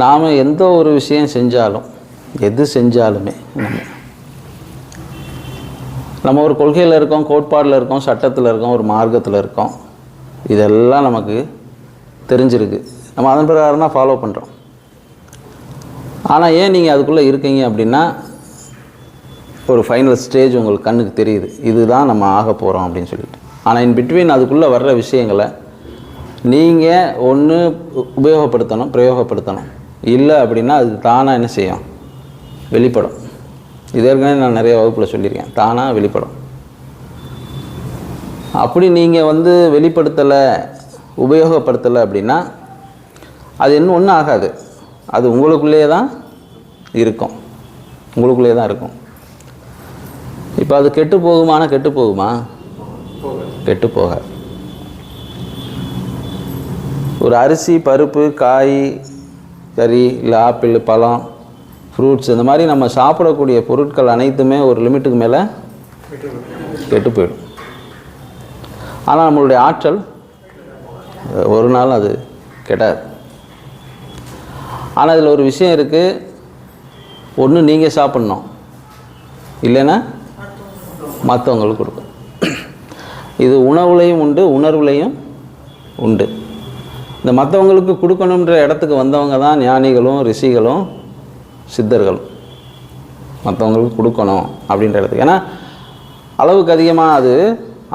நாம் எந்த ஒரு விஷயம் செஞ்சாலும் எது செஞ்சாலுமே நம்ம நம்ம ஒரு கொள்கையில் இருக்கோம் கோட்பாடில் இருக்கோம் சட்டத்தில் இருக்கோம் ஒரு மார்க்கத்தில் இருக்கோம். இதெல்லாம் நமக்கு தெரிஞ்சிருக்கு. நம்ம அதன் பிரகாரம் தான் ஃபாலோ பண்ணுறோம் ஆனால் ஏன் நீங்கள் அதுக்குள்ளே இருக்கீங்க அப்படின்னா ஒரு ஃபைனல் ஸ்டேஜ் உங்களுக்கு கண்ணுக்கு தெரியுது. இதுதான் நம்ம ஆக போகிறோம் அப்படின்னு சொல்லிட்டு. ஆனால் இன் பிட்வீன் அதுக்குள்ளே வர்ற விஷயங்களை நீங்கள் ஒன்று உபயோகப்படுத்தணும் பிரயோகப்படுத்தணும். இல்லை அப்படின்னா அது தானாக என்ன செய்யும்? வெளிப்படும். இது ஏற்கனவே நான் நிறைய வகுப்பில் சொல்லியிருக்கேன். தானாக வெளிப்படும். அப்படி நீங்கள் வந்து வெளிப்படுத்தலை உபயோகப்படுத்தலை அப்படின்னா அது இன்னும் ஒன்றும் ஆகாது. அது உங்களுக்குள்ளேயே தான் இருக்கும். உங்களுக்குள்ளேயே தான் இருக்கும். இப்போ அது கெட்டு போகுமானா கெட்டு போகுமா? கெட்டு போக ஒரு அரிசி பருப்பு காய் கறி இல்லை ஆப்பிள் பழம் ஃப்ரூட்ஸ் இந்த மாதிரி நம்ம சாப்பிடக்கூடிய பொருட்கள் அனைத்துமே ஒரு லிமிட்டுக்கு மேலே கெட்டு போயிடும். ஆனால் நம்மளுடைய ஆற்றல் ஒரு நாள் அது கெடாது. ஆனால் இதில் ஒரு விஷயம் இருக்குது ஒன்று நீங்கள் சாப்பிட்ணும். இல்லைன்னா மற்றவங்களுக்கு கொடுக்கும் இது உணவுலையும் உண்டு உணர்வுலையும் உண்டு. இந்த மற்றவங்களுக்கு கொடுக்கணுன்ற இடத்துக்கு வந்தவங்க தான் ஞானிகளும் ரிஷிகளும் சித்தர்களும். மற்றவங்களுக்கு கொடுக்கணும் அப்படின்ற இடத்துக்கு. ஏன்னா அளவுக்கு அதிகமாக அது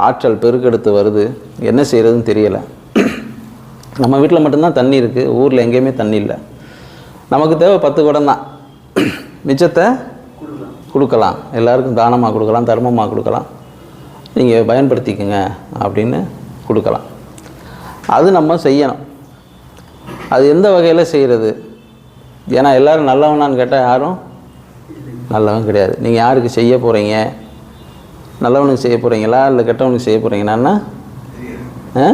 ஆற்றல் பெருக்கெடுத்து வருது. என்ன செய்கிறதுன்னு தெரியலை. நம்ம வீட்டில் மட்டும்தான் தண்ணி இருக்குது ஊரில் எங்கேயுமே தண்ணி இல்லை. நமக்கு தேவை பத்து குடம் தான். மிச்சத்தை கொடுக்கலாம். எல்லாருக்கும் தானமாக கொடுக்கலாம் தர்மமாக கொடுக்கலாம். நீங்கள் பயன்படுத்திக்கங்க அப்படின்னு கொடுக்கலாம். அது நம்ம செய்யணும். அது எந்த வகையில் செய்கிறது ஏன்னா எல்லோரும் நல்லவனான்னு கேட்டால் யாரும் நல்லவன் கிடையாது. நீங்கள் யாருக்கு செய்ய போகிறீங்க நல்லவனுக்கு செய்ய போகிறீங்களா இல்லை கெட்டவனுக்கு செய்ய போகிறீங்களான்னா ஆ?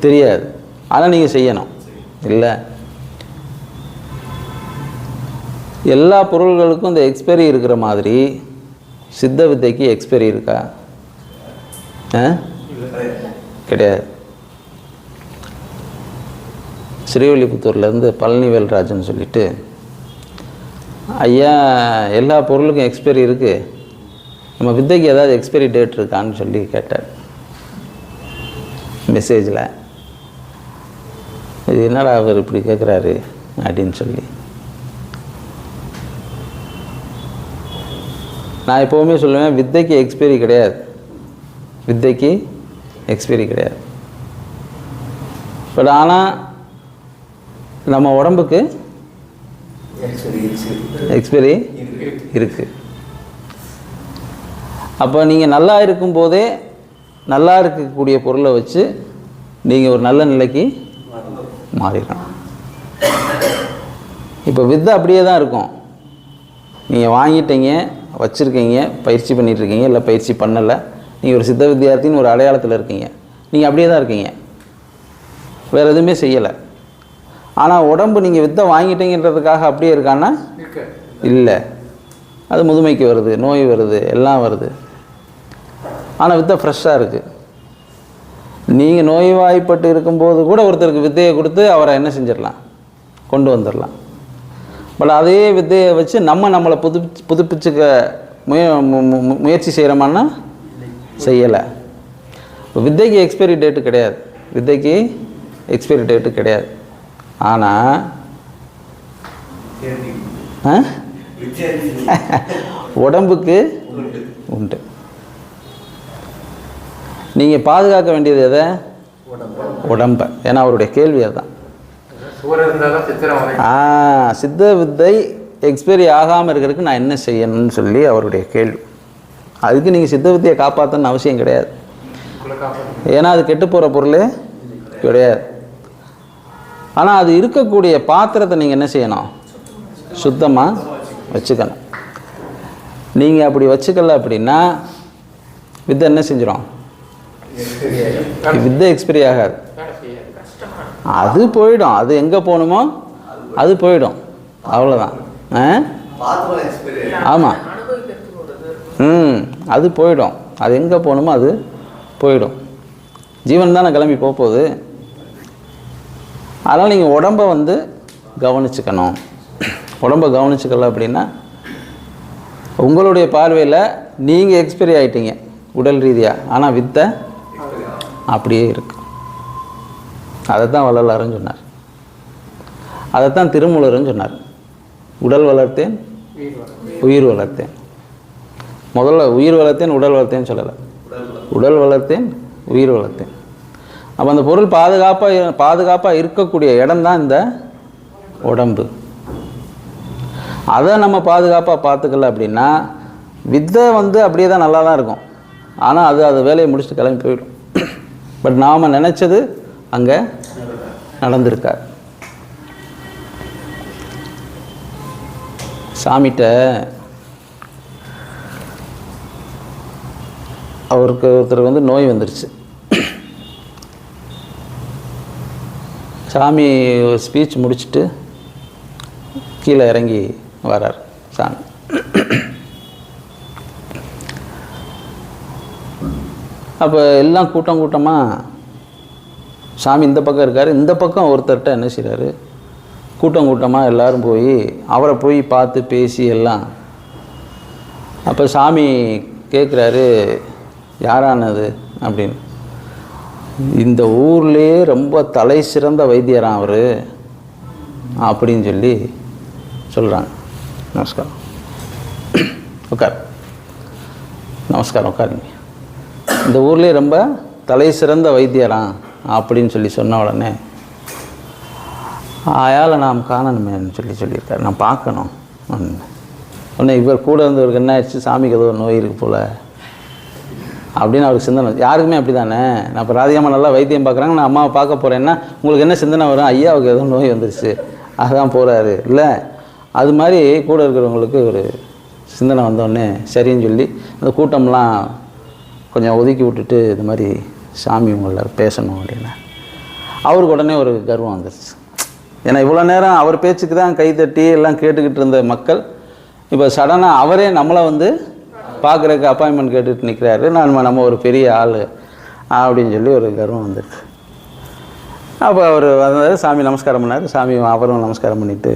தெரியாது. ஆனால் நீங்கள் செய்யணும். இல்லை. எல்லா பொருள்களுக்கும் இந்த எக்ஸ்பைரி இருக்கிற மாதிரி சித்த வித்தைக்கு எக்ஸ்பைரி இருக்கா? கிடையாது. ஸ்ரீவில்லிபுத்தூர்லேருந்து பழனி வேல்ராஜன் ஐயா எல்லா பொருளுக்கும் எக்ஸ்பைரி இருக்குது நம்ம வித்தைக்கு ஏதாவது எக்ஸ்பைரி டேட் இருக்கான்னு சொல்லி கேட்டார். மெசேஜில் இது என்னடா அவர் இப்படி கேட்குறாரு அப்படின்னு சொல்லி. நான் எப்போவுமே சொல்லுவேன் வித்தைக்கு எக்ஸ்பைரி கிடையாது. வித்தைக்கு எக்ஸ்பைரி கிடையாது. பட் ஆனால் நம்ம உடம்புக்கு எக்ஸ்பைரி இருக்குது அப்போ நீங்கள் நல்லா இருக்கும்போதே நல்லா இருக்கக்கூடிய பொருளை வச்சு நீங்கள் ஒரு நல்ல நிலைக்கு மாறிடணும் இப்போ வித்தை அப்படியே தான் இருக்கும். நீங்கள் வாங்கிட்டீங்க வச்சுருக்கீங்க பயிற்சி பண்ணிட்டு இருக்கீங்க இல்லை பயிற்சி பண்ணலை நீங்கள் ஒரு சித்த வித்தியார்த்தின்னு ஒரு அடையாளத்தில் இருக்கீங்க. நீங்கள் அப்படியே தான் இருக்கீங்க. வேறு எதுவுமே செய்யலை. ஆனால் உடம்பு நீங்கள் வித்தை வாங்கிட்டீங்கன்றதுக்காக அப்படியே இருக்கான்னா? இல்லை. அது முதுமைக்கு வருது நோய் வருது எல்லாம் வருது. ஆனால் வித்தை ஃப்ரெஷ்ஷாக இருக்குது நீங்கள் நோய்வாய்ப்பட்டு இருக்கும்போது கூட ஒருத்தருக்கு வித்தையை கொடுத்து அவரை என்ன செஞ்சிடலாம்? கொண்டு வந்துடலாம். பட் அதே வித்தையை வச்சு நம்ம நம்மளை புது புதுப்பிச்சுக்க முய முயற்சி செய்கிறோமான்னா செய்யலை. வித்தைக்கு எக்ஸ்பைரி டேட்டு கிடையாது. வித்தைக்கு எக்ஸ்பைரி டேட்டு கிடையாது. ஆனால்? உடம்புக்கு உண்டு. நீங்கள் பாதுகாக்க வேண்டியது எதை? உடம்பை. ஏன்னா அவருடைய கேள்வி அதுதான். ஆ சித்த வித்தை எக்ஸ்பைரி ஆகாமல் இருக்கிறதுக்கு நான் என்ன செய்யணும்னு சொல்லி அவருடைய கேள்வி. அதுக்கு நீங்கள் சித்த வித்தையை காப்பாற்றணும்னு அவசியம் கிடையாது. ஏன்னா அது கெட்டு போகிற பொருளே கிடையாது. ஆனால் அது இருக்கக்கூடிய பாத்திரத்தை நீங்கள் என்ன செய்யணும்? சுத்தமாக வச்சுக்கணும். நீங்கள் அப்படி வச்சுக்கல அப்படின்னா வித்தை என்ன செஞ்சிடும் வித்தை எக்ஸ்பிரி ஆகாது. அது போயிடும். அது எங்கே போகணுமோ அது போயிடும். அவ்வளோதான் ஆ? ஆமாம் ம் அது போயிடும். அது எங்கே போகணுமோ அது போயிடும். ஜீவன் தானே கிளம்பி போக போகுது. அதனால் நீங்கள் உடம்பை வந்து கவனிச்சுக்கணும். உடம்பை கவனிச்சுக்கல அப்படின்னா உங்களுடைய பார்வையில் நீங்கள் எக்ஸ்பைரி ஆகிட்டீங்க உடல் ரீதியாக ஆனால் வித்தை அப்படியே இருக்கு. அதை தான் வள்ளலாருன்னு சொன்னார். அதைத்தான் திருமூலருன்னு சொன்னார். உடல் வளர்த்தேன் உயிர் வளர்த்தேன். முதல்ல உயிர் வளர்த்தேன் உடல் வளர்த்தேன்னு சொல்லலை. உடல் வளர்த்தேன் உயிர் வளர்த்தேன். அப்போ அந்த பொருள் பாதுகாப்பாக பாதுகாப்பாக இருக்கக்கூடிய இடம்தான் இந்த உடம்பு. அதை நம்ம பாதுகாப்பாக பார்த்துக்கல அப்படின்னா வித்தை வந்து அப்படியே தான் நல்லா தான் இருக்கும். ஆனால் அது அது வேலையை முடிச்சுட்டு கிளம்பி போயிடும். பட் நாம் நினச்சது அங்கே நடந்திருக்கார் சாமிகிட்ட அவருக்கு ஒருத்தர் வந்து நோய் வந்துருச்சு. சாமி ஸ்பீச் முடிச்சுட்டு கீழே இறங்கி வரார் சாமி. அப்போ எல்லாம் கூட்டம் கூட்டமாக சாமி இந்த பக்கம் இருக்கார். இந்த பக்கம் ஒருத்தர்கிட்ட என்ன செய்கிறாரு கூட்டம் கூட்டமாக எல்லோரும் போய் அவரை போய் பார்த்து பேசி எல்லாம். அப்போ சாமி கேட்குறாரு யாரானது? அப்படின்னு. இந்த ஊர்லேயே ரொம்ப தலை சிறந்த வைத்தியரான் அவர் அப்படின்னு சொல்லி சொல்கிறாங்க நமஸ்காரம். உட்கார் நமஸ்காரம் உட்காருங்க இந்த ஊர்லேயே ரொம்ப தலை சிறந்த வைத்தியரான் அப்படின்னு சொல்லி சொன்ன உடனே ஆயால் நாம் காணணுமேன்னு சொல்லி சொல்லியிருக்காரு. நான் பார்க்கணும் ஒன்று உடனே இவர் கூட இருந்தவருக்கு என்ன ஆயிடுச்சு? சாமிக்கு ஏதோ நோய் இருக்குது போல். அப்படின்னு அவருக்கு சிந்தனை யாருக்குமே அப்படி தானே நான் இப்போ ராதிகாமா நல்லா வைத்தியம் பார்க்குறாங்க நான் அம்மாவை பார்க்க போகிறேன்னா உங்களுக்கு என்ன சிந்தனை வரும்? ஐயாவுக்கு எதுவும் நோய் வந்துருச்சு. அதான் போகிறாரு இல்லை? அது மாதிரி கூட இருக்கிறவங்களுக்கு ஒரு சிந்தனை வந்தோடனே சரின்னு சொல்லி அந்த கூட்டம்லாம் கொஞ்சம் ஒதுக்கி விட்டுட்டு இது மாதிரி சாமி உங்களை பேசணும் அப்படின்னா. அவருக்கு உடனே ஒரு கர்வம் வந்துருச்சு. ஏன்னா இவ்வளோ நேரம் அவர் பேச்சுக்கு தான் கை தட்டி எல்லாம் கேட்டுக்கிட்டு இருந்த மக்கள் இப்போ சடனாக அவரே நம்மளை வந்து பார்க்குறக்கு அப்பாயின்மெண்ட் கேட்டுட்டு நிற்கிறாரு நான் நம்ம ஒரு பெரிய ஆள். அப்படின்னு சொல்லி ஒரு கர்வம் வந்துருக்கு. அப்போ அவர் வந்தார் சாமி நமஸ்காரம் பண்ணார். சாமி அவரும் நமஸ்காரம் பண்ணிவிட்டு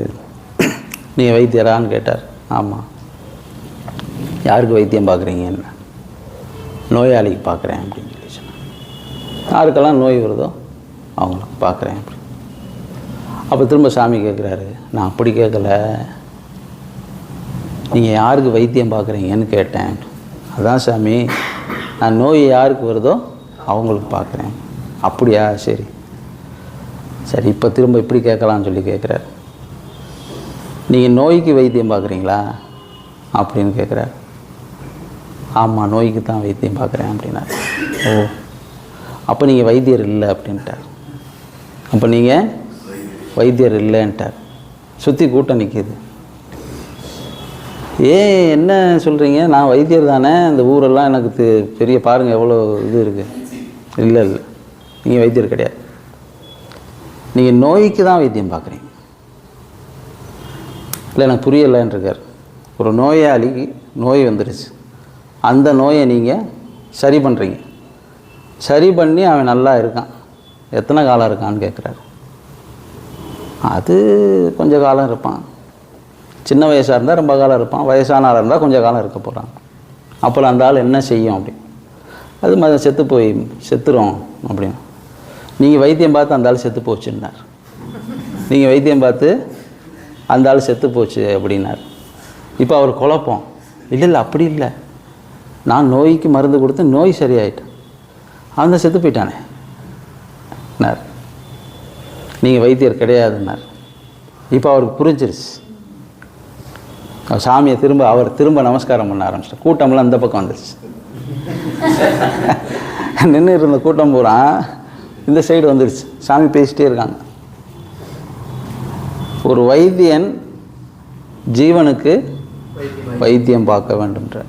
நீங்கள் வைத்தியரான்னு கேட்டார். ஆமாம் யாருக்கு வைத்தியம் பார்க்குறீங்கன்னு நோயாளிக்கு பார்க்குறேன் அப்படின்னு சொல்லி சொன்னார். யாருக்கெல்லாம் நோய் வருதோ அவங்களுக்கு பார்க்குறேன் அப்படி அப்போ திரும்ப சாமி கேட்குறாரு நான் அப்படி கேட்கல நீங்கள் யாருக்கு வைத்தியம் பார்க்குறீங்கன்னு கேட்டேன். அதான் சாமி நான் நோய் யாருக்கு வருதோ அவங்களுக்கு பார்க்குறேன். அப்படியா? சரி. சரி இப்போ திரும்ப இப்படி கேட்கலான்னு சொல்லி கேட்குறாரு. நீங்கள் நோய்க்கு வைத்தியம் பார்க்குறீங்களா? அப்படின்னு கேட்குறாரு. ஆமாம் நோய்க்கு தான் வைத்தியம் பார்க்குறேன் அப்படின்னா ஓ அப்போ நீங்கள் வைத்தியர் இல்லை அப்படின்ட்டார். அப்போ நீங்கள் வைத்தியர் இல்லைன்ட்டார். சுற்றி கூட்டம் நிற்கிது ஏன் என்ன சொல்கிறீங்க நான் வைத்தியர் தானே. இந்த ஊரெல்லாம் எனக்கு தெ- பெரிய பாருங்கள் எவ்வளோ இது இருக்குது இல்லை இல்லை. நீங்கள் வைத்தியர் கிடையாது. நீங்கள் நோய்க்கு தான் வைத்தியம் பார்க்குறீங்க. இல்லை எனக்கு புரியலைன்னு இருக்கார். ஒரு நோயாளிக்கு நோய் வந்துடுச்சு அந்த நோயை நீங்கள் சரி பண்ணுறீங்க சரி பண்ணி அவன் நல்லா இருக்கான். எத்தனை காலம் இருக்கான்னு கேட்குறாரு அது கொஞ்சம் காலம் இருப்பான். சின்ன வயசாக இருந்தால் ரொம்ப காலம் இருப்பான். வயசான ஆளாக இருந்தால் கொஞ்சம் காலம் இருக்க போகிறான் அப்போல்லாம் அந்த ஆள் என்ன செய்யும் அப்படி? அது மாதிரி செத்து போய் செத்துரும் அப்படின்னு. நீங்கள் வைத்தியம் பார்த்து அந்த ஆள் செத்து போச்சுன்னார். நீங்கள் வைத்தியம் பார்த்து அந்த ஆள் செத்து போச்சு அப்படின்னார். இப்போ அவர் குழப்பம். இல்லை இல்லை அப்படி இல்லை. நான் நோய்க்கு மருந்து கொடுத்து நோய் சரியாயிட்டேன். அவன் தான் செத்து போயிட்டானே. நீங்கள் வைத்தியர் கிடையாதுன்னார். இப்போ அவருக்கு புரிஞ்சிருச்சு. சாமியை திரும்ப அவர் திரும்ப நமஸ்காரம் பண்ண ஆரம்பிச்சிட்டார். கூட்டம்லாம் அந்த பக்கம் வந்துருச்சு. நின்று இருந்த கூட்டம் பூரா இந்த சைடு வந்துருச்சு. சாமி பேசிகிட்டே இருக்காங்க. ஒரு வைத்தியன் ஜீவனுக்கு வைத்தியம் பார்க்க வேண்டும்ன்ற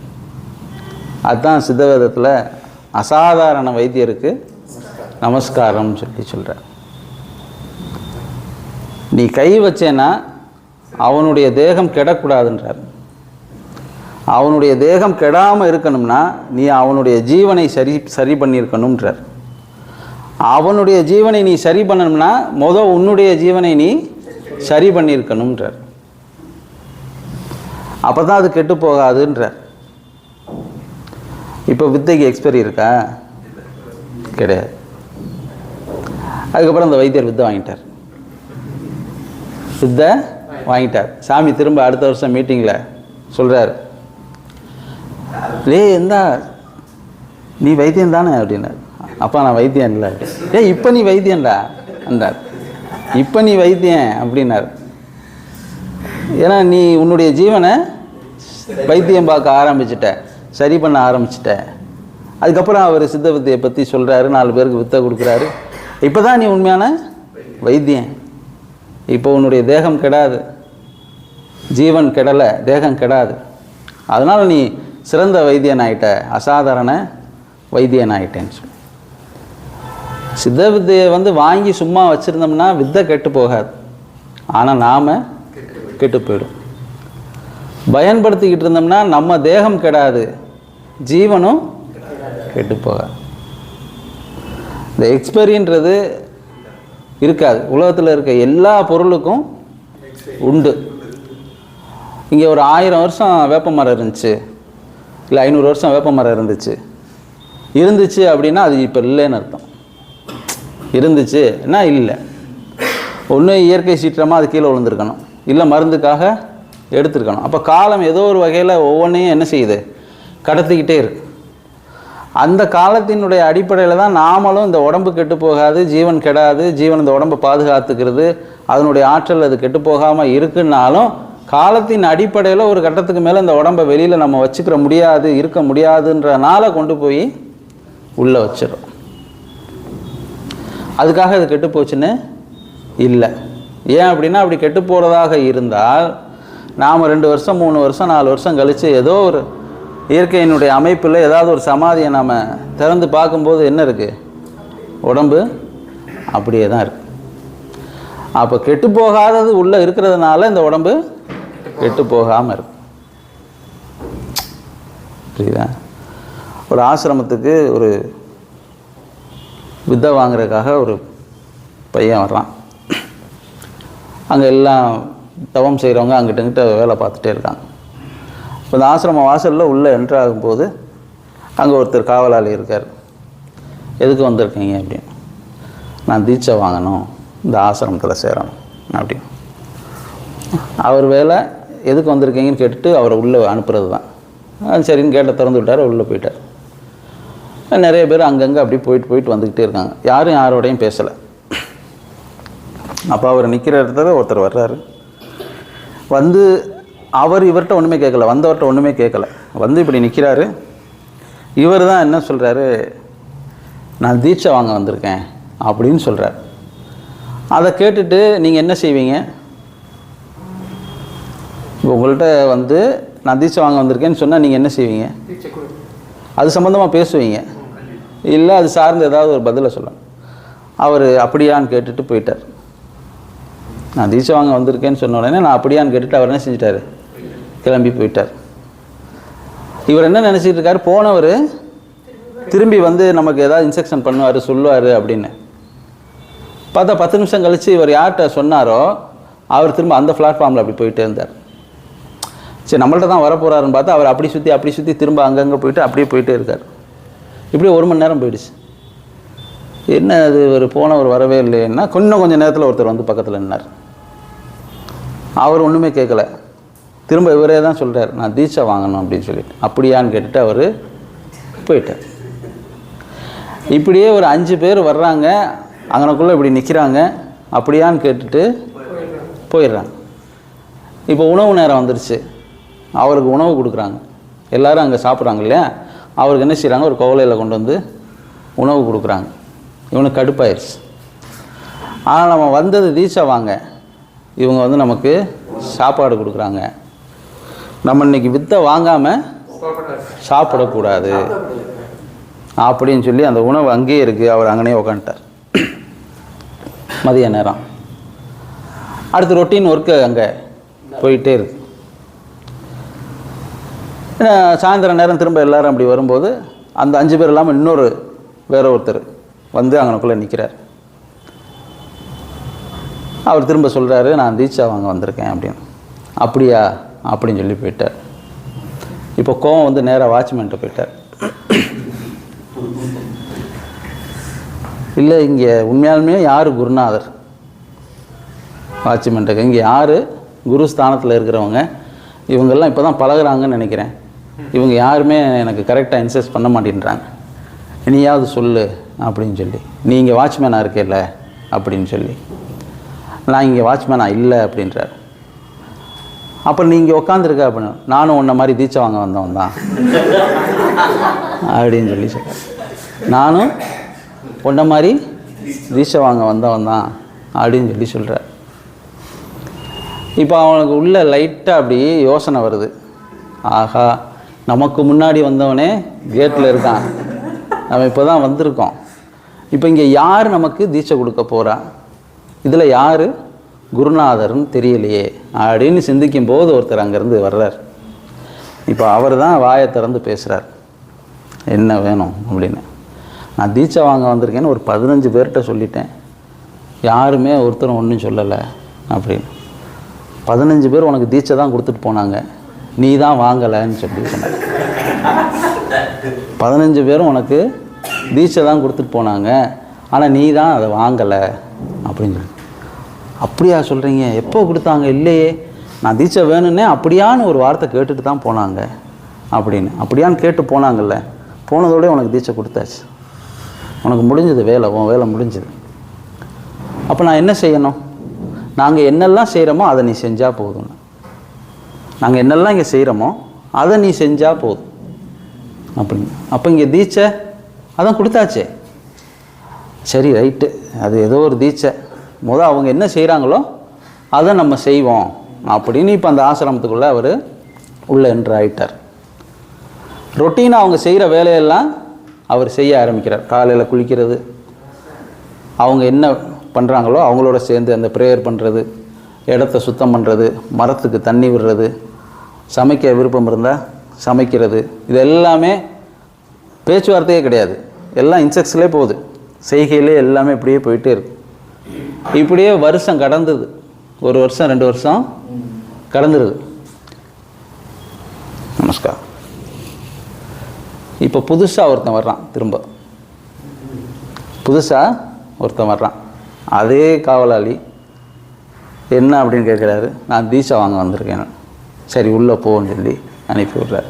அதுதான் சித்தவேதத்தில் அசாதாரண வைத்தியருக்கு நமஸ்காரம் சொல்லி சொல்கிறார் நீ கை வச்சேன்னா அவனுடைய தேகம் கெடக்கூடாதுன்றார். அவனுடைய தேகம் கெடாமல் இருக்கணும்னா நீ அவனுடைய ஜீவனை சரி சரி பண்ணியிருக்கணுன்றார் அவனுடைய ஜீவனை நீ சரி பண்ணணும்னா மொதல் உன்னுடைய ஜீவனை நீ சரி பண்ணியிருக்கணுன்றார் அப்போ தான் அது கெட்டு போகாதுன்றார். இப்போ வித்தைக்கு எக்ஸ்பைரி இருக்கா? கிடையாது. அதுக்கப்புறம் அந்த வைத்தியர் வித்தை வாங்கிட்டார். வித்தை வாங்கிட்டார். சாமி திரும்ப அடுத்த வருஷம் மீட்டிங்கில் சொல்கிறார் டேய் எந்தா நீ வைத்தியம் தானே? அப்படின்னார். அப்பா நான் வைத்தியம் இல்லை. ஏய் இப்போ நீ வைத்தியம்டா என்றார் இப்போ நீ வைத்தியம் அப்படின்னார். ஏன்னா நீ உன்னுடைய ஜீவனை வைத்தியம் பார்க்க ஆரம்பிச்சிட்ட. சரி பண்ண ஆரம்பிச்சிட்ட. அதுக்கப்புறம் அவர் சித்தவத்தையை பற்றி சொல்கிறாரு நாலு பேருக்கு வித்தை கொடுக்குறாரு. இப்போ தான் நீ உண்மையான வைத்தியன். இப்போ உன்னுடைய தேகம் கெடாது. ஜீவன் கெடலை தேகம் கெடாது. அதனால் நீ சிறந்த வைத்தியன் ஆயிட்ட அசாதாரண வைத்தியன் ஆயிட்டேன்னு சொல்லி. சித்த வித்தையை வந்து வாங்கி சும்மா வச்சுருந்தோம்னா வித்தை கெட்டு போகாது. ஆனால் நாம் கெட்டு போயிடும். பயன்படுத்திக்கிட்டு இருந்தோம்னா நம்ம தேகம் கெடாது ஜீவனும் கெட்டு போகாது. இந்த எக்ஸ்பெரின்றது இருக்காது. உலகத்தில் இருக்க எல்லா பொருளுக்கும் உண்டு. இங்கே ஒரு ஆயிரம் வருஷம் வேப்ப மரம் இருந்துச்சு. இல்லை ஐநூறு வருஷம் வேப்ப மரம் இருந்துச்சு. இருந்துச்சு அப்படின்னா அது இப்போ இல்லைன்னு அர்த்தம். இருந்துச்சுன்னா இல்லை. ஒன்று இயற்கை சீற்றமாக அது கீழே விழுந்திருக்கணும். இல்லை மருந்துக்காக எடுத்துருக்கணும். அப்போ காலம் ஏதோ ஒரு வகையில் ஒவ்வொன்றையும் என்ன செய்யுது? கடத்திக்கிட்டே இருக்கு. அந்த காலத்தினுடைய அடிப்படையில் தான் நாமளும் இந்த உடம்பு கெட்டு போகாது ஜீவன் கெடாது ஜீவன் இந்த உடம்பை பாதுகாத்துக்கிறது அதனுடைய ஆற்றல் அது கெட்டு போகாமல் இருக்குன்னாலும் காலத்தின் அடிப்படையில் ஒரு கட்டத்துக்கு மேலே இந்த உடம்பை வெளியில் நம்ம வச்சுக்கிற முடியாது இருக்க முடியாதுன்றனால கொண்டு போய் உள்ளே வச்சிடும் அதுக்காக அது கெட்டு போச்சுன்னு இல்லை. ஏன் அப்படின்னா அப்படி கெட்டு போகிறதாக இருந்தால் நாம் ரெண்டு வருஷம் மூணு வருஷம் நாலு வருஷம் கழித்து ஏதோ ஒரு இயற்கையினுடைய அமைப்பில் ஏதாவது ஒரு சமாதியை நாம் திறந்து பார்க்கும்போது என்ன இருக்குது உடம்பு அப்படியே தான் இருக்குது அப்போ கெட்டு போகாதது உள்ளே இருக்கிறதுனால இந்த உடம்பு கெட்டு போகாமல் இருக்கும் புரியுதா? ஒரு ஆசிரமத்துக்கு ஒரு வித்தை வாங்குறதுக்காக ஒரு பையன் வர்றான். அங்கே எல்லாம் தவம் செய்கிறவங்க அங்கிட்ட இங்கிட்ட வேலை பார்த்துட்டே இருக்காங்க. இப்போ இந்த ஆசிரம வாசலில் உள்ளே என்ட்ராகும்போது அங்கே ஒருத்தர் காவலாளி இருக்கார். எதுக்கு வந்திருக்கீங்க? அப்படின்னு. நான் தீட்சை வாங்கணும். இந்த ஆசிரமத்தில் சேரணும். அப்படின்னு. அவர் வேலை எதுக்கு வந்திருக்கீங்கன்னு கேட்டுட்டு அவரை உள்ளே அனுப்புறது தான். சரின்னு கேட்ட திறந்து விட்டார் உள்ளே போயிட்டார். நிறைய பேர் அங்கங்கே அப்படி போயிட்டு போயிட்டு வந்துக்கிட்டே இருக்காங்க. யாரும் யாரோடையும் பேசலை. அப்போ அவர் நிற்கிற இடத்துல ஒருத்தர் வர்றாரு. வந்து அவர் இவர்கிட்ட ஒன்றுமே கேட்கல வந்தவர்கிட்ட ஒன்றுமே கேட்கல. வந்து இப்படி நிற்கிறாரு இவர் தான் என்ன சொல்கிறாரு நான் தீட்சை வாங்க வந்திருக்கேன் அப்படின்னு சொல்கிறார் அதை கேட்டுட்டு நீங்கள் என்ன செய்வீங்க? இப்போ உங்கள்கிட்ட வந்து நான் தீட்சை வாங்க வந்திருக்கேன்னு சொன்னால் நீங்கள் என்ன செய்வீங்க? அது சம்மந்தமாக பேசுவீங்க. இல்லை அது சார்ந்து ஏதாவது ஒரு பதிலை சொல்லணும். அவர் அப்படியான்னு கேட்டுட்டு போயிட்டார். நான் தீட்சை வாங்க வந்திருக்கேன்னு சொன்ன உடனே நான் அப்படியான்னு கேட்டுட்டு அவர் என்ன செஞ்சிட்டாரு? கிளம்பி போயிட்டார். இவர் என்ன நினச்சிட்டு இருக்காரு? போனவர் திரும்பி வந்து நமக்கு ஏதாவது இன்ஸ்ட்ரக்ஷன் பண்ணுவார் சொல்லுவார் அப்படின்னு. பார்த்தா பத்து நிமிஷம் கழித்து இவர் யார்கிட்ட சொன்னாரோ அவர் திரும்ப அந்த பிளாட்ஃபார்மில் அப்படி போயிட்டே இருந்தார். சரி நம்மள்ட்ட தான் வரப்போகிறாருன்னு பார்த்தா அவர் அப்படி சுற்றி அப்படி சுற்றி திரும்ப அங்கங்கே போயிட்டு அப்படியே போயிட்டே இருக்கார். இப்படியே ஒரு மணி நேரம் போயிடுச்சு. என்ன அது ஒரு போனவர் வரவே இல்லைன்னா கொஞ்சம் கொஞ்சம் நேரத்தில் ஒருத்தர் வந்து பக்கத்தில் நின்னார். அவர் ஒன்றுமே கேட்கல திரும்ப இவரே தான் சொல்கிறார் நான் தீட்சை வாங்கணும் அப்படின்னு சொல்லிட்டு அப்படியான்னு கேட்டுட்டு அவர் போயிட்டார். இப்படியே ஒரு அஞ்சு பேர் வர்றாங்க. அங்கனக்குள்ளே இப்படி நிற்கிறாங்க அப்படியான்னு கேட்டுட்டு போயிடுறாங்க. இப்போ உணவு நேரம் வந்துருச்சு. அவருக்கு உணவு கொடுக்குறாங்க. எல்லோரும் அங்கே சாப்பிட்றாங்க இல்லையா? அவருக்கு என்ன செய்கிறாங்க ஒரு கோவலையில் கொண்டு வந்து உணவு கொடுக்குறாங்க. இவனுக்கு கடுப்பாயிருச்சு. ஆனால் நம்ம வந்தது தீசா வாங்க. இவங்க வந்து நமக்கு சாப்பாடு கொடுக்குறாங்க. நம்ம இன்றைக்கி வித்தை வாங்காமல் சாப்பிடக்கூடாது. அப்படின்னு சொல்லி அந்த உணவு அங்கேயே இருக்குது அவர் அங்கனே உக்காந்துட்டார். மதிய நேரம். அடுத்து ரொட்டீன் ஒர்க்கு அங்கே போயிட்டே இருக்குது சாயந்தரம் நேரம் திரும்ப எல்லாரும் அப்படி வரும்போது அந்த அஞ்சு பேர் இல்லாமல் இன்னொரு வேற ஒருத்தர் வந்து அங்கனக்குள்ளே நிற்கிறார் அவர் திரும்ப சொல்கிறாரு நான் தீட்சா வாங்க வந்திருக்கேன் அப்படின்னு. அப்படியா? அப்படின்னு சொல்லி போயிட்டார். இப்போ கோவம் வந்து நேராக வாட்ச்மேன்ட்ட போயிட்டார். இல்லை இங்கே உண்மையாலுமே யார் குருநாதர்? வாட்ச்மேன்ட்டுக்கு இங்கே யார் குரு ஸ்தானத்தில் இருக்கிறவங்க? இவங்கெல்லாம் இப்போ தான் பழகுறாங்கன்னு நினைக்கிறேன். இவங்க யாருமே எனக்கு கரெக்டாக இன்சஸ் பண்ண மாட்டேன்றாங்க. நீயாவது சொல்லு அப்படின்னு சொல்லி. நீ இங்கே வாட்ச்மேனாக இருக்கேல்ல அப்படின்னு சொல்லி. நான் இங்கே வாட்ச்மேனாக இல்லை அப்படின்றார். அப்புறம் நீங்கள் உட்காந்துருக்க அப்படின்னு. நானும் உன்ன மாதிரி தீட்சை வாங்க வந்தவன் தான். அப்படின்னு சொல்லி சொல்கிறேன் நானும் உன்ன மாதிரி தீட்சை வாங்க வந்தவன் தான் அப்படின்னு சொல்லி சொல்கிறார் இப்போ அவனுக்கு உள்ள லைட்டாக அப்படி யோசனை வருது. ஆஹா நமக்கு முன்னாடி வந்தவனே கேட்டில் இருக்கான். நம்ம இப்போ தான் வந்திருக்கோம். இப்போ இங்கே யார் நமக்கு தீட்சை கொடுக்க போகிறா இதில் யார்? குருநாதர்னு தெரியலையே. அப்படின்னு சிந்திக்கும் போது ஒருத்தர் அங்கேருந்து வர்றார். இப்போ அவர் தான் வாயை திறந்து பேசுகிறார் என்ன வேணும் அப்படின்னு. நான் தீட்சை வாங்க வந்திருக்கேன்னு ஒரு பதினஞ்சு பேர்கிட்ட சொல்லிட்டேன். யாருமே ஒருத்தரும் ஒன்றும் சொல்லலை அப்படின்னு. பதினஞ்சு பேர் உனக்கு தீட்சை தான் கொடுத்துட்டு போனாங்க. நீ தான் வாங்கலைன்னு சொல்லி சொன்னார் பதினஞ்சு பேரும் உனக்கு தீட்சை தான் கொடுத்துட்டு போனாங்க. ஆனால் நீ தான் அதை வாங்கலை அப்படின்னு சொல்லி. அப்படியா சொல்கிறீங்க எப்போ கொடுத்தாங்க? இல்லையே. நான் தீட்சை வேணும்னே அப்படியான்னு ஒரு வார்த்தை கேட்டுட்டு தான் போனாங்க அப்படின்னு. அப்படியான்னு கேட்டு போனாங்கல்ல. போனதோட உனக்கு தீட்சை கொடுத்தாச்சு. உனக்கு முடிஞ்சது வேலை உன் வேலை முடிஞ்சது. அப்போ நான் என்ன செய்யணும்? நாங்கள் என்னெல்லாம் செய்கிறோமோ அதை நீ செஞ்சால் போதும்னு. நாங்கள் என்னெல்லாம் இங்கே செய்கிறோமோ அதை நீ செஞ்சால் போதும். அப்படிங்க அப்போ இங்கே தீட்சை அதான் கொடுத்தாச்சே. சரி ரைட்டு. அது ஏதோ ஒரு தீட்சை. முதல் அவங்க என்ன செய்கிறாங்களோ அதை நம்ம செய்வோம். அப்படின்னு இப்போ அந்த ஆசிரமத்துக்குள்ளே அவர் உள்ளே என்று ஆயிட்டார். ரொட்டீனாக அவங்க செய்கிற வேலையெல்லாம் அவர் செய்ய ஆரம்பிக்கிறார். காலையில் குளிக்கிறது அவங்க என்ன பண்ணுறாங்களோ அவங்களோட சேர்ந்து அந்த ப்ரேயர் பண்ணுறது இடத்த சுத்தம் பண்ணுறது மரத்துக்கு தண்ணி விடுறது சமைக்க விருப்பம் இருந்தால் சமைக்கிறது. இது எல்லாமே பேச்சுவார்த்தையே கிடையாது. எல்லாம் இன்செக்ட்ஸ்லேயே போகுது. செய்கையிலே எல்லாமே இப்படியே போயிட்டே இருக்கு. இப்படியே வருஷம் கடந்தது. ஒரு வருஷம் ரெண்டு வருஷம் கடந்துருது. நமஸ்கார். இப்போ புதுசாக ஒருத்தன் வர்றான் திரும்ப. புதுசாக ஒருத்தன் வர்றான். அதே காவலாளி. என்ன அப்படின்னு கேட்குறாரு? நான் தீஷா வாங்க வந்திருக்கேன் சரி உள்ளே போன்னு சொல்லி அனுப்பி விட்றாரு.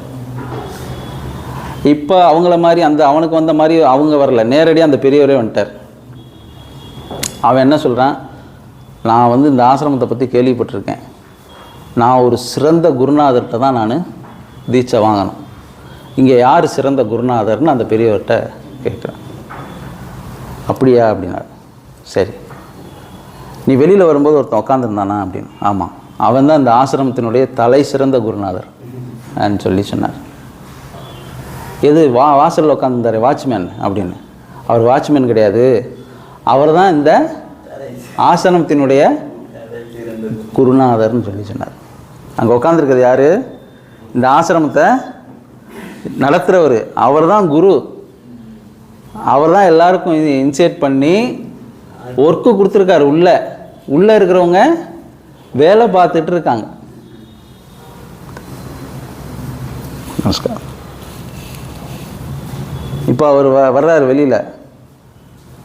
இப்போ அவங்கள மாதிரி அந்த அவனுக்கு வந்த மாதிரி அவங்க வரல. நேரடியாக அந்த பெரியவரே வந்துட்டார். அவன் என்ன சொல்கிறான் நான் வந்து இந்த ஆசிரமத்தை பற்றி கேள்விப்பட்டிருக்கேன். நான் ஒரு சிறந்த குருநாதர்கிட்ட தான் நான் தீட்சை வாங்கணும். இங்கே யார் சிறந்த குருநாதர்னு அந்த பெரியவர்கிட்ட கேட்குறேன். அப்படியா? அப்படின்னாரு. சரி. நீ வெளியில் வரும்போது ஒருத்தன் உட்காந்துருந்தானா அப்படின்னு. ஆமாம் அவன் தான் இந்த ஆசிரமத்தினுடைய தலை சிறந்த குருநாதர் சொல்லி சொன்னார். எது வா வாசலில் உட்காந்துருந்தார் வாட்ச்மேன் அப்படின்னு. அவர் வாட்ச்மேன் கிடையாது. அவர் தான் இந்த ஆசிரமத்தினுடைய குருநாதர்னு சொல்லி சொன்னார். அங்கே உட்காந்துருக்கிறது யார்? இந்த ஆசிரமத்தை நடத்துகிறவர் அவர் தான் குரு. அவர் தான் எல்லாருக்கும் இது பண்ணி ஒர்க்கு கொடுத்துருக்காரு உள்ளே. உள்ளே இருக்கிறவங்க வேலை பார்த்துட்டு இருக்காங்க. நமஸ்காரம். இப்போ அவர் வ வர்றாரு வெளியில்.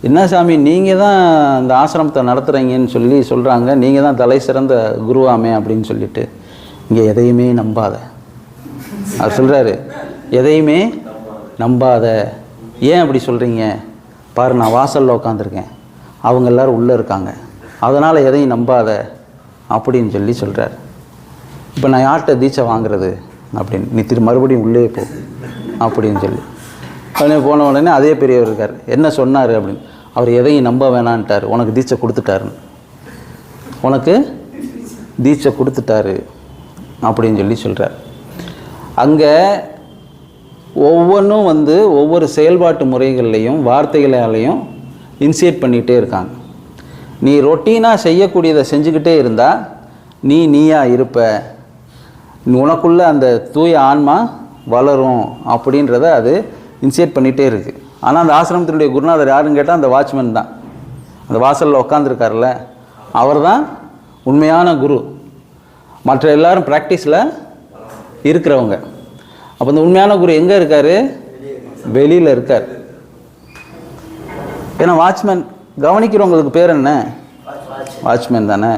என்ன சாமி நீங்கள் தான் இந்த ஆசிரமத்தை நடத்துகிறீங்கன்னு சொல்லி சொல்கிறாங்க நீங்கள் தான் தலை சிறந்த குருவாமே அப்படின்னு சொல்லிட்டு. இங்கே எதையுமே நம்பாத. அவர் சொல்கிறாரு எதையுமே நம்பாத. ஏன் அப்படி சொல்கிறீங்க பாரு நான் வாசலில் உட்காந்துருக்கேன் அவங்க எல்லாரும் உள்ளே இருக்காங்க. அதனால் எதையும் நம்பாத. அப்படின்னு சொல்லி சொல்கிறார் இப்போ நான் யார்கிட்ட தீட்சை வாங்குறது? அப்படின்னு. நீ திரு மறுபடியும் உள்ளே போ. அப்படின்னு சொல்லி. உடனே போன உடனே அதே பெரியவர் இருக்கார். என்ன சொன்னார் அப்படின்னு. அவர் எதையும் நம்ப வேணான்ட்டார். உனக்கு தீட்சை கொடுத்துட்டாருன்னு. உனக்கு தீட்சை கொடுத்துட்டாரு அப்படின்னு சொல்லி சொல்கிறார் அங்கே ஒவ்வொன்றும் வந்து ஒவ்வொரு செயல்பாட்டு முறைகள்லையும் வார்த்தைகளாலையும் இன்சியேட் பண்ணிகிட்டே இருக்காங்க. நீ ரொட்டீனாக செய்யக்கூடியதை செஞ்சுக்கிட்டே இருந்தால் நீ நீயா இருப்ப. உனக்குள்ளே அந்த தூய ஆன்மா வளரும் அப்படின்றத அது இன்சியேட் பண்ணிகிட்டே இருக்குது ஆனால் அந்த ஆசிரமத்தினுடைய குருநாதர் யாருன்னு கேட்டால் அந்த வாட்ச்மேன் தான். அந்த வாசலில் உட்காந்துருக்காருல்ல அவர் தான் உண்மையான குரு. மற்ற எல்லாரும் ப்ராக்டிஸில் இருக்கிறவங்க. அப்போ இந்த உண்மையான குரு எங்கே இருக்கார்? வெளியில் இருக்கார். ஏன்னா வாட்ச்மேன் கவனிக்கிறவங்களுக்கு பேர் என்ன? வாட்ச்மேன் தானே.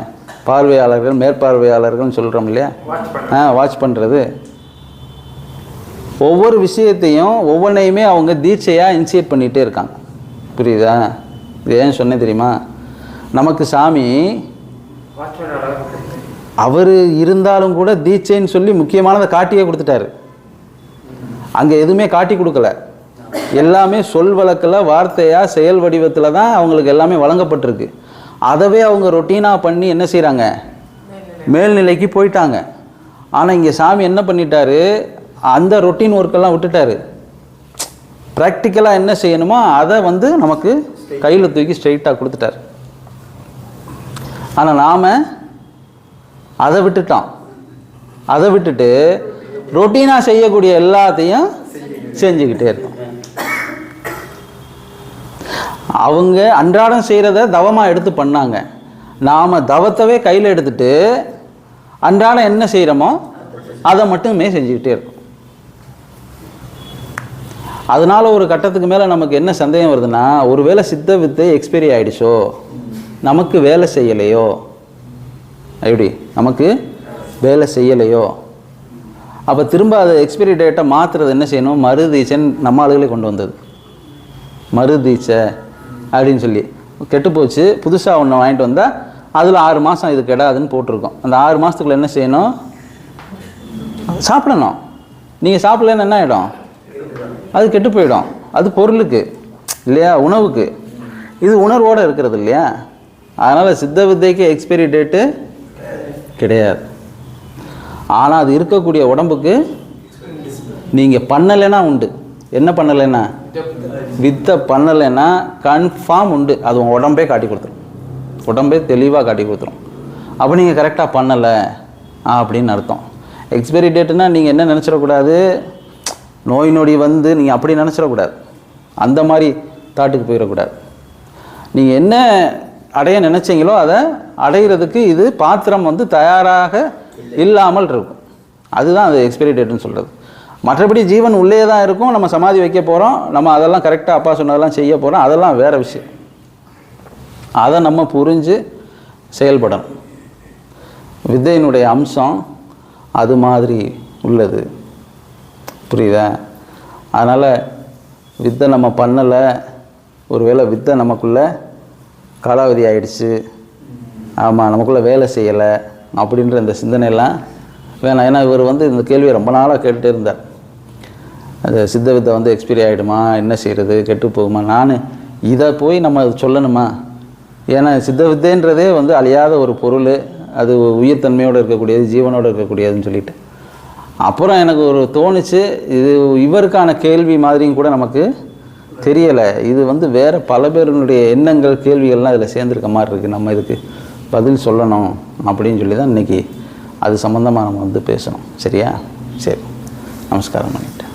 பார்வையாளர்கள் மேற்பார்வையாளர்கள்னு சொல்கிறோம் இல்லையா? ஆ வாட்ச் பண்ணுறது ஒவ்வொரு விஷயத்தையும் ஒவ்வொன்றையுமே அவங்க தீட்சையாக இனிஷியேட் பண்ணிகிட்டே இருக்காங்க. புரியுதா? இது ஏன் சொன்னேன் தெரியுமா? நமக்கு சாமி அவர் இருந்தாலும் கூட தீட்சைன்னு சொல்லி முக்கியமானதை காட்டியே கொடுத்துட்டாரு. அங்கே எதுவுமே காட்டி கொடுக்கல. எல்லாமே சொல் வழக்கில் வார்த்தையாக செயல் வடிவத்தில் தான் அவங்களுக்கு எல்லாமே வழங்கப்பட்டிருக்கு. அதவே அவங்க ரொட்டீனாக பண்ணி என்ன செய்கிறாங்க மேல்நிலைக்கு போயிட்டாங்க. ஆனால் இங்கே சாமி என்ன பண்ணிட்டாரு? அந்த ரொட்டீன் ஒர்க்கெல்லாம் விட்டுட்டாரு. ப்ராக்டிக்கலாக என்ன செய்யணுமோ அதை வந்து நமக்கு கையில் தூக்கி ஸ்ட்ரெயிட்டாக கொடுத்துட்டாரு. ஆனால் நாம் அதை விட்டுட்டோம். அதை விட்டுட்டு ரொட்டீனாக செய்யக்கூடிய எல்லாத்தையும் செஞ்சுக்கிட்டே இருக்கோம். அவங்க அன்றாடம் செய்கிறத தவமாக எடுத்து பண்ணாங்க. நாம் தவத்தவே கையில் எடுத்துட்டு அன்றாடம் என்ன செய்கிறோமோ அதை மட்டுமே செஞ்சுக்கிட்டே இருக்கும். அதனால் ஒரு கட்டத்துக்கு மேலே நமக்கு என்ன சந்தேகம் வருதுன்னா ஒருவேளை சித்த வித்தை எக்ஸ்பைரி ஆகிடுச்சோ நமக்கு வேலை செய்யலையோ? எப்படி? நமக்கு வேலை செய்யலையோ? அப்போ திரும்ப அதை எக்ஸ்பைரி டேட்டை மாற்றுறது என்ன செய்யணும்? மறுதீச்சன் நம்ம ஆளுகளே கொண்டு வந்தது. மறுதீச்சை அப்படின்னு சொல்லி. கெட்டு போச்சு. புதுசாக ஒன்று வாங்கிட்டு வந்தால் அதில் ஆறு மாதம் இது கெடாதுன்னு போட்டிருக்கோம். அந்த ஆறு மாதத்துக்குள்ள என்ன செய்யணும்? சாப்பிடணும். நீங்கள் சாப்பிட்லன்னு என்ன ஆகிடும் அது கெட்டு போயிடும். அது பொருளுக்கு இல்லையா? உணவுக்கு. இது உணர்வோடு இருக்கிறது இல்லையா? அதனால் சித்த வித்தைக்கு எக்ஸ்பைரி டேட்டு கிடையாது. ஆனால் அது இருக்கக்கூடிய உடம்புக்கு நீங்கள் பண்ணலைன்னா உண்டு. என்ன பண்ணலைன்னா? வித்தை பண்ணலைன்னா கன்ஃபார்ம் உண்டு. அது உங்கள் உடம்பே காட்டி கொடுத்துரும். உடம்பே தெளிவாக காட்டி கொடுத்துரும். அப்போ நீங்கள் கரெக்டாக பண்ணலை அப்படின்னு அர்த்தம். எக்ஸ்பைரி டேட்டுனா நீங்கள் என்ன நினச்சிடக்கூடாது? நோய் நொடி வந்து நீங்கள் அப்படி நினச்சிடக்கூடாது. அந்த மாதிரி தாட்டுக்கு போயிடக்கூடாது. நீங்கள் என்ன அடைய நினச்சிங்களோ அதை அடையிறதுக்கு இது பாத்திரம் வந்து தயாராக இல்லாமல் இருக்கும். அதுதான் அது எக்ஸ்பைரி டேட்டுன்னு சொல்கிறது மற்றபடி ஜீவன் உள்ளே தான் இருக்கும். நம்ம சமாதி வைக்க போகிறோம் நம்ம அதெல்லாம் கரெக்டாக அப்பா சொன்னதெல்லாம் செய்ய போகிறோம் அதெல்லாம் வேறு விஷயம். அதை நம்ம புரிஞ்சு செயல்படணும். வித்தையினுடைய அம்சம் அது மாதிரி உள்ளது. புரியுதா? அதனால் வித்தை நம்ம பண்ணலை. ஒருவேளை வித்தை நமக்குள்ளே காலாவதி ஆயிடுச்சு. ஆமாம் நமக்குள்ளே வேலை செய்யலை. அப்படின்ற இந்த சிந்தனையெல்லாம் வேணாம். ஏன்னா இவர் வந்து இந்த கேள்வியை ரொம்ப நாளாக கேட்டுகிட்டே இருந்தார். அது சித்த வித்தை வந்து எக்ஸ்பைரி ஆகிடுமா என்ன செய்கிறது கெட்டு போகுமா? நான் இதை போய் நம்ம சொல்லணுமா? ஏன்னா சித்த வித்தைன்றதே வந்து அழியாத ஒரு பொருள். அது உயிர்த்தன்மையோடு இருக்கக்கூடியது ஜீவனோடு இருக்கக்கூடியதுன்னு சொல்லிட்டு. அப்புறம் எனக்கு ஒரு தோணுச்சு இது இவருக்கான கேள்வி மாதிரியும் கூட நமக்கு தெரியலை. இது வந்து வேறு பல பேருனுடைய எண்ணங்கள் கேள்விகள்லாம் இதில் சேர்ந்துருக்க மாதிரி இருக்குது நம்ம இதுக்கு பதில் சொல்லணும் அப்படின்னு சொல்லி தான் இன்றைக்கி அது சம்மந்தமாக நம்ம வந்து பேசணும். சரியா? சரி. நமஸ்காரம் பண்ணிட்டேன்